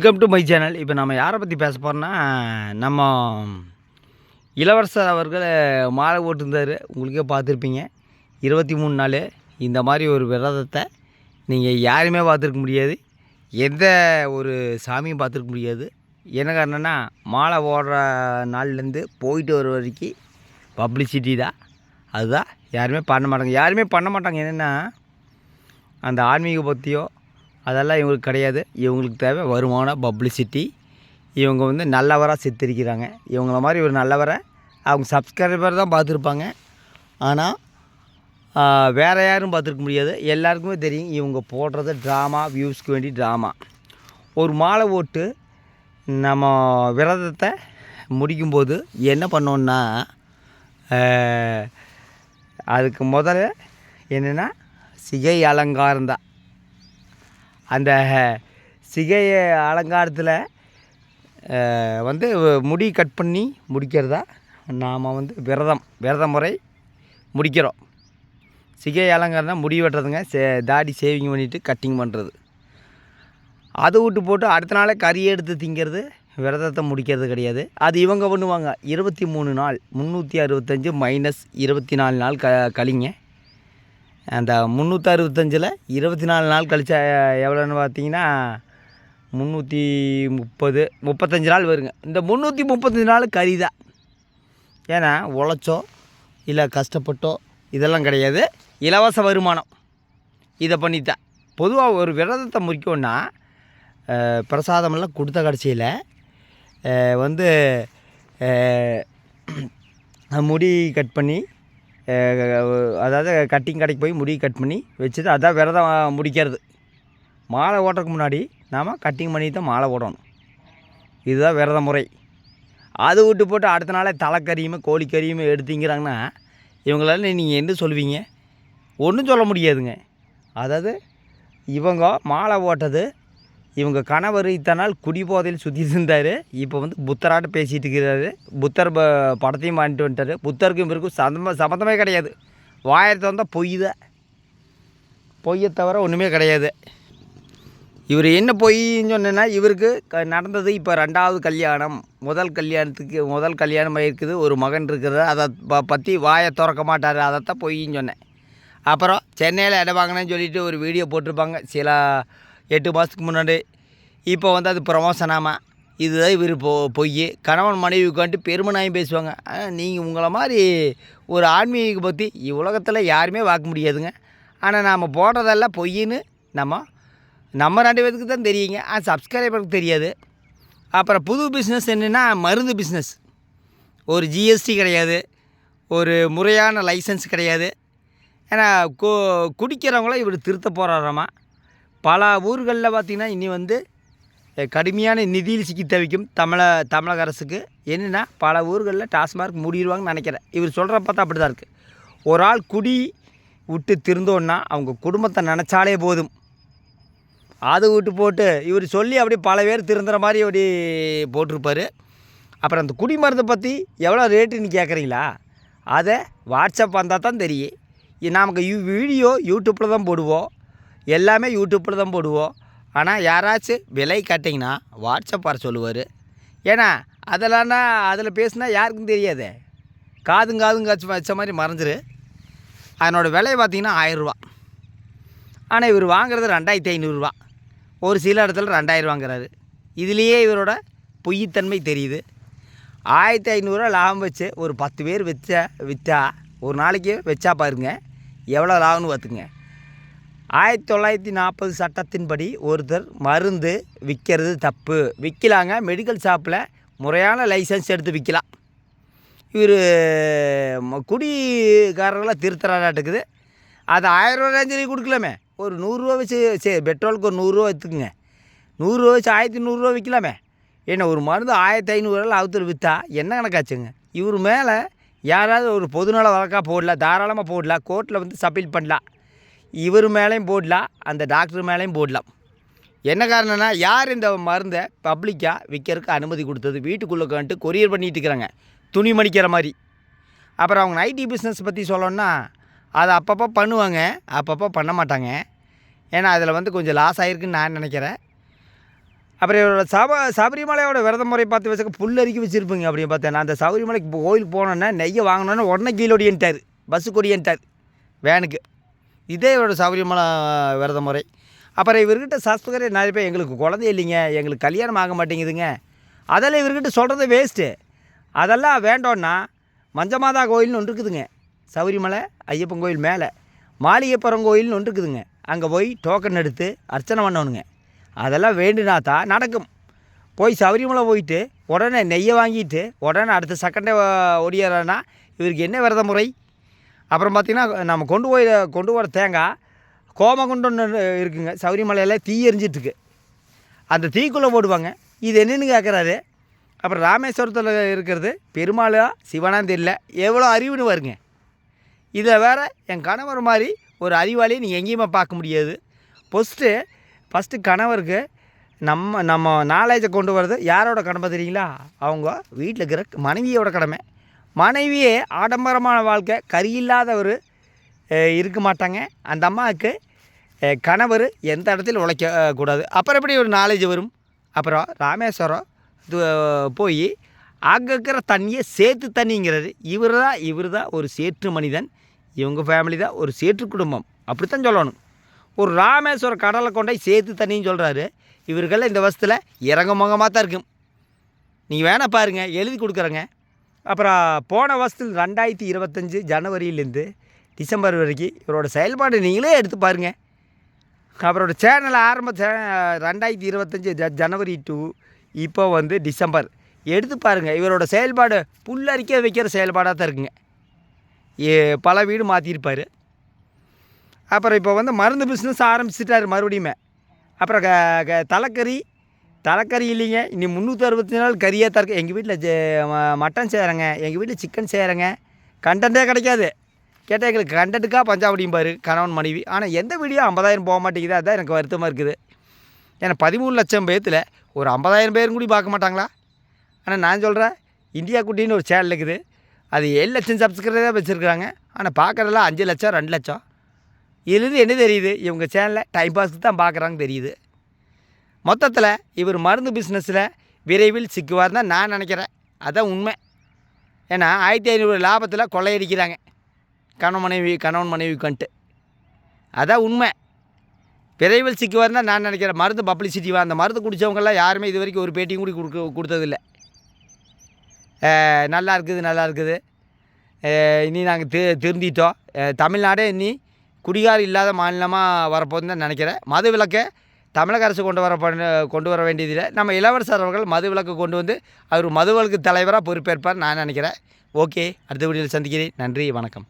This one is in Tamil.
வெல்கம் டு மை சேனல் இப்போ நம்ம யாரை பற்றி பேச போகிறோன்னா நம்ம இளவரசர் அவர்கள் மாலை போட்டிருந்தார். உங்களுக்கே பார்த்துருப்பீங்க. இருபத்தி மூணு நாள் இந்த மாதிரி ஒரு விரதத்தை நீங்கள் யாருமே பார்த்துருக்க முடியாது. எந்த ஒரு சாமியும் பார்த்துருக்க முடியாது. என்ன காரணம்னா மாலை போடுற நாள்லேருந்து போயிட்டு வர வரைக்கும் பப்ளிசிட்டி தான். அதுதான். யாருமே பண்ண மாட்டாங்க. யாருமே பண்ண மாட்டாங்க. என்னென்னா அந்த ஆன்மீக பற்றியோ அதெல்லாம் இவங்களுக்கு கிடையாது. இவங்களுக்கு தேவை வருமானம் பப்ளிசிட்டி இவங்க வந்து நல்லவராக சித்தரிக்கிறாங்க. இவங்கள மாதிரி ஒரு நல்லவரை அவங்க சப்ஸ்கிரைபர் தான் பார்த்துருப்பாங்க. ஆனால் வேறு யாரும் பார்த்துருக்க முடியாது. எல்லாருக்குமே தெரியும் இவங்க போடுறது ட்ராமா வியூஸ்க்கு வேண்டி ட்ராமா ஒரு மாலை ஓட்டு நம்ம விரதத்தை முடிக்கும்போது என்ன பண்ணோன்னா அதுக்கு முதல்ல என்னென்னா சிகை அலங்காரம் தான். அந்த சிகை அலங்காரத்தில் வந்து முடி கட் பண்ணி முடிக்கிறதா? நாம் வந்து விரதம் விரத முறை முடிக்கிறோம். சிகை அலங்காரம்னா முடி வெட்டுறதுங்க சே தாடி சேவிங் பண்ணிவிட்டு கட்டிங் பண்ணுறது அதை விட்டு போட்டு அடுத்த நாளே கறி எடுத்து திங்கிறது விரதத்தை முடிக்கிறது கிடையாது. அது இவங்க பண்ணுவாங்க. இருபத்தி மூணு நாள் முந்நூற்றி அறுபத்தஞ்சு மைனஸ் இருபத்தி நாலு நாள் க கழிங்க அந்த uh, முந்நூற்றி அறுபத்தஞ்சில் இருபத்தி நாலு நாள் கழிச்சா எவ்வளோன்னு பார்த்தீங்கன்னா முந்நூற்றி முப்பது முப்பத்தஞ்சு நாள் வருங்க. இந்த முந்நூற்றி முப்பத்தஞ்சு நாள் கறி தான். ஏன்னா உழைச்சோ இல்லை கஷ்டப்பட்டோ இதெல்லாம் கிடையாது. இலவச வருமானம். இதை பண்ணித்தான் பொதுவாக ஒரு விரதத்தை முறிக்கோன்னா பிரசாதமெல்லாம் கொடுத்த கடைசியில் வந்து முடி கட் பண்ணி அதாவது கட்டிங் கடைக்கு போய் முடி கட் பண்ணி வச்சுட்டு அதான் விரதம் முடிக்கிறது. மாலை ஓட்டுறதுக்கு முன்னாடி நாம் கட்டிங் பண்ணி தான் மாலை ஓடணும். இதுதான் விரத முறை. அது விட்டு போட்டு அடுத்த நாளே தலைக்கறியுமே கோழிக்கறியுமே எடுத்தீங்கிறாங்கன்னா இவங்களால நீங்கள் என்ன சொல்லுவீங்க ஒன்றும் சொல்ல முடியாதுங்க. அதாவது இவங்க மாலை ஓட்டது இவங்க கணவர் இத்தனால் குடிபோதையில் சுற்றி இருந்தார். இப்போ வந்து புத்தராட்ட பேசிகிட்டு இருக்கிறாரு. புத்தர் ப- படத்தையும் வாங்கிட்டு வந்துட்டார். புத்தருக்கும் இவருக்கும் சம்ம சம்மந்தமே கிடையாது. வாயத்தை வந்தால் பொய் தான். பொய்யை தவிர ஒன்றுமே கிடையாது. இவர் என்ன பொய்ன்னு சொன்னேன்னா இவருக்கு க நடந்தது இப்போ ரெண்டாவது கல்யாணம். முதல் கல்யாணத்துக்கு முதல் கல்யாணம் இருக்குது ஒரு மகன் இருக்கிறது. அதை ப பற்றி வாயை திறக்க மாட்டார். அதைத்தான் பொய்ன்னு சொன்னேன். அப்புறம் சென்னையில் இடம் வாங்கினேன்னு சொல்லிட்டு ஒரு வீடியோ போட்டிருப்பாங்க. சில எட்டு மாதத்துக்கு முன்னாடி இப்போ வந்து அது ப்ரமோஷனாமல் இதுதான் இவர் பொ பொய் கணவன் மனைவி உட்காந்து பெருமனாயும் பேசுவாங்க. நீங்கள் உங்களை மாதிரி ஒரு ஆன்மீக பற்றி உலகத்தில் யாருமே பார்க்க முடியாதுங்க. ஆனால் நாம் போடுறதெல்லாம் பொய்ன்னு நம்ம நம்ம ரெண்டு பேருக்கு தான் தெரியுங்க. ஆ சப்ஸ்கிரைபருக்கு தெரியாது. அப்புறம் புது பிஸ்னஸ் என்னென்னா மருந்து பிஸ்னஸ் ஒரு ஜிஎஸ்டி கிடையாது. ஒரு முறையான லைசன்ஸ் கிடையாது. ஏன்னா கு குடிக்கிறவங்கள இவர் திருத்த போகிறாராமா பல ஊர்களில் பார்த்திங்கன்னா இனி வந்து கடுமையான நிதியில் சிக்கி தவிக்கும் தமிழ தமிழக அரசுக்கு. என்னென்னா பல ஊர்களில் டாஸ்மார்க் மூடிடுவாங்கன்னு நினைக்கிறேன். இவர் சொல்கிற பார்த்தா அப்படி தான் இருக்குது ஒரு ஆள் குடி விட்டு திருந்தோன்னா அவங்க குடும்பத்தை நினச்சாலே போதும். அதை விட்டு போட்டு இவர் சொல்லி அப்படியே பல பேர் திருந்துற மாதிரி அப்படி போட்டிருப்பாரு. அப்புறம் அந்த குடி மருந்தை பற்றி எவ்வளோ ரேட்டுன்னு கேட்குறீங்களா? அதை வாட்ஸ்அப் வந்தால் தான் தெரியும் நமக்கு வீடியோ யூடியூப்பில் தான் போடுவோம். எல்லாமே யூடியூப்பில் தான் போடுவோம். ஆனால் யாராச்சும் விலை கேட்டிங்கன்னா வாட்ஸ்அப் வர சொல்லுவார். ஏன்னா அதெல்லாம் அதில் பேசுனா யாருக்கும் தெரியாது. காதும் காதும் காய்ச்சி வச்ச மாதிரி மறைஞ்சிரு அதனோடய விலை பார்த்தீங்கன்னா ஆயிரரூவா ஆனால் இவர் வாங்குறது ரெண்டாயிரத்தி ஐநூறுரூவா ஒரு சில இடத்துல ரெண்டாயிரம் வாங்குறாரு. இதுலேயே இவரோட பொய்த்தன்மை தெரியுது. ஆயிரத்தி ஐநூறுரூவா லாபம் வச்சு ஒரு பத்து பேர் வச்சா விற்றா ஒரு நாளைக்கு வச்சா பாருங்க எவ்வளோ லாபம்னு பார்த்துங்க ஆயிரத்தி தொள்ளாயிரத்தி நாற்பது சட்டத்தின்படி ஒருத்தர் மருந்து விற்கிறது தப்பு. விற்கலாங்க மெடிக்கல் ஷாப்பில் முறையான லைசன்ஸ் எடுத்து விற்கலாம் இவர் குடிகாரர்களாக திருத்தராட்டுக்குது அது ஆயிரரூவா ரேஞ்சில் கொடுக்கலாமே. ஒரு நூறுரூவா வச்சு சரி பெட்ரோலுக்கு ஒரு நூறுரூவா எடுத்துக்குங்க நூறுரூவா வச்சு ஆயிரத்தி நூறுரூவா விற்கலாமே என்ன ஒரு மருந்து ஆயிரத்தி ஐநூறுரூவா அவுத்தர் விற்றா என்ன கணக்காச்சுங்க? இவர் மேலே யாராவது ஒரு பொதுநல வழக்காக போடலாம் தாராளமாக போடலாம் கோர்ட்டில் வந்து சப்பீல் பண்ணலாம். இவர் மேலேயும் போடலாம் அந்த டாக்டர் மேலேயும் போடலாம். என்ன காரணம்னா யார் இந்த மருந்தை பப்ளிக்காக விற்கிறதுக்கு அனுமதி கொடுத்தது? வீட்டுக்குள்ளே வந்துட்டு கொரியர் பண்ணிகிட்டு இருக்கிறாங்க. துணி மடிக்கிற மாதிரி. அப்புறம் அவங்க ஐடி பிஸ்னஸ் பற்றி சொல்லணும்னா அதை அப்பப்போ பண்ணுவாங்க. அப்பப்போ பண்ண மாட்டாங்க. ஏன்னா அதில் வந்து கொஞ்சம் லாஸ் ஆகிருக்குன்னு நான் நினைக்கிறேன். அப்புறம் இவரோட சப சபரிமலையோட விரத முறை பார்த்து வச்சுக்க புல்லரிக்கி வச்சுருப்பீங்க அப்படின்னு பார்த்தேன். நான் அந்த சபரிமலைக்கு கோயிலுக்கு போனோன்னே நெய்யை வாங்கினோன்னே உடனே கீழே ஒடியன்ட்டார் பஸ்ஸுக்கு கொடியன்ட்டார் வேனுக்கு. இதே இவரோட சௌரியமான விரத முறை அப்புறம் இவர்கிட்ட சஸ்பகரே நிறைய பேர் எங்களுக்கு குழந்தை இல்லைங்க எங்களுக்கு கல்யாணம் ஆக மாட்டேங்குதுங்க. அதெல்லாம் இவர்கிட்ட சொல்கிறது வேஸ்ட்டு அதெல்லாம் வேண்டோன்னா மஞ்சமாதா கோயில்னு ஒன்று இருக்குதுங்க. சௌரிமலை ஐயப்பன் கோயில் மேலே. மாளிகைப்புறம் கோயில்னு ஒன்று இருக்குதுங்க. அங்கே போய் டோக்கன் எடுத்து அர்ச்சனை பண்ணணுங்க. அதெல்லாம் வேண்டுனா தான் நடக்கும். போய் சபரிமலை போயிட்டு உடனே நெய்யை வாங்கிட்டு உடனே அடுத்த செகண்டே ஒடியாரன்னா இவருக்கு என்ன விரத முறை அப்புறம் பார்த்திங்கன்னா நம்ம கொண்டு போய் கொண்டு போகிற தேங்காய் கோமகுண்டம்னு இருக்குங்க சௌரிமலையில் தீ எரிஞ்சிட்ருக்கு. அந்த தீக்குள்ளே போடுவாங்க. இது என்னென்னு கேட்குறாரு அப்புறம் ராமேஸ்வரத்தில் இருக்கிறது பெருமாளா சிவனான்னு தெரியல. எவ்வளோ அறிவுன்னு வருங்க இதில் வேறு என் கணவர் மாதிரி ஒரு அறிவாளி நீங்கள் எங்கேயுமே பார்க்க முடியாது. ஃபஸ்ட்டு ஃபஸ்ட்டு கணவருக்கு நம்ம நம்ம நாலேஜை கொண்டு வர்றது யாரோட கடமை தெரியுங்களா? அவங்க வீட்டில் இருக்கிற மனைவியோட கடமை. மனைவியே ஆடம்பரமான வாழ்க்கை கரியில்லாதவர் இருக்க மாட்டாங்க. அந்த அம்மாவுக்கு கணவர் எந்த இடத்துல உழைக்க கூடாது. அப்புறம் எப்படி ஒரு நாலேஜ் வரும்? அப்புறம் ராமேஸ்வரம் போய் அங்கே இருக்கிற தண்ணியை சேத்து தண்ணிங்கிறது இவர் தான் இவர் தான் ஒரு சேற்று மனிதன். இவங்க ஃபேமிலி தான் ஒரு சேற்று குடும்பம். அப்படித்தான் சொல்லணும். ஒரு ராமேஸ்வர கடலை கொண்டே சேத்து தண்ணின்னு சொல்கிறாரு இவர்கள்லாம் இந்த வருஷத்தில் இறங்க முகமாக தான் இருக்கும். நீங்கள் வேணால் பாருங்கள் எழுதி கொடுக்குறேங்க. அப்புறம் போன வருஷத்தில் ரெண்டாயிரத்தி இருபத்தஞ்சி ஜனவரியிலேருந்து டிசம்பர் வரைக்கும் இவரோட செயல்பாடு நீங்களே எடுத்து பாருங்கள் அவரோட சேனல் ஆரம்ப சே ரெண்டாயிரத்தி இருபத்தஞ்சி ஜ ஜனவரி டூ இப்போ வந்து டிசம்பர். எடுத்து பாருங்கள் இவரோட செயல்பாடு புல்லரிக்க வைக்கிற செயல்பாடாக தான் இருக்குங்க. ஏ பல வீடு மாற்றிருப்பார் அப்புறம் இப்போ வந்து மருந்து பிஸ்னஸ் ஆரம்பிச்சிட்டார் மறுபடியுமே. அப்புறம் க க தலைக்கறி தலைக்கறி இல்லைங்க. இனி முந்நூற்றி அறுபத்தி நாள் கறியாக தான் எங்கள் வீட்டில் மட்டன் செய்கிறேங்க எங்கள் வீட்டில் சிக்கன் செய்கிறேங்க கண்டென்ட்டே கிடைக்காது. கேட்டால் எங்களுக்கு கண்டென்ட்டுக்காக பஞ்சாபடியும்பாரு கணவன் மனைவி. ஆனால் எந்த வீடியோ ஐம்பதாயிரம் போக மாட்டேங்குது அதுதான் எனக்கு வருத்தமாக இருக்குது. ஏன்னா பதிமூணு லட்சம் பேர்த்தில் ஒரு ஐம்பதாயிரம் பேரும் கூட பார்க்க மாட்டாங்களா? ஆனால் நான் சொல்கிறேன் இந்தியா குட்டின்னு ஒரு சேனல் இருக்குது. அது ஏழு லட்சம் சப்ஸ்கிரைபர் வச்சுருக்குறாங்க. ஆனால் பார்க்குறதெல்லாம் அஞ்சு லட்சம் ரெண்டு லட்சம். இதுலேருந்து என்ன தெரியுது? இவங்க சேனலில் டைம் பாஸ்க்கு தான் பார்க்குறாங்க தெரியுது. மொத்தத்தில் இவர் மருந்து பிஸ்னஸில் விரைவில் சிக்குவார் தான் நான் நினைக்கிறேன். அதான் உண்மை. ஏன்னா ஆயிரத்தி ஐநூறு லாபத்தில் கொள்ளையடிக்கிறாங்க. கணவன் மனைவி கணவன் மனைவி கண்ட்டு அதான் உண்மை. விரைவில் சிக்குவார் தான் நான் நினைக்கிறேன். மருந்து பப்ளிசிட்டி அந்த மருந்து குடித்தவங்கெல்லாம் யாருமே இது வரைக்கும் ஒரு பேட்டியும் கூட கொடுக்க கொடுத்ததில்லை. நல்லா இருக்குது நல்லா இருக்குது. இனி நாங்கள் தி திருந்திட்டோம். தமிழ்நாடே இனி குடிகார் இல்லாத மாநிலமாக வரப்போகுதுன்னு தான் நினைக்கிறேன். மது விளக்கை தமிழக அரசு கொண்டு வர பண்ண கொண்டு வர வேண்டியதில்லை. நம்ம இளவரசர் அவர்கள் மது விளக்கு கொண்டு வந்து அவர் மது விளக்கு தலைவராக பொறுப்பேற்பார் நான் நினைக்கிறேன். ஓகே அடுத்த வீடியோவில் சந்திக்கிறேன். நன்றி வணக்கம்.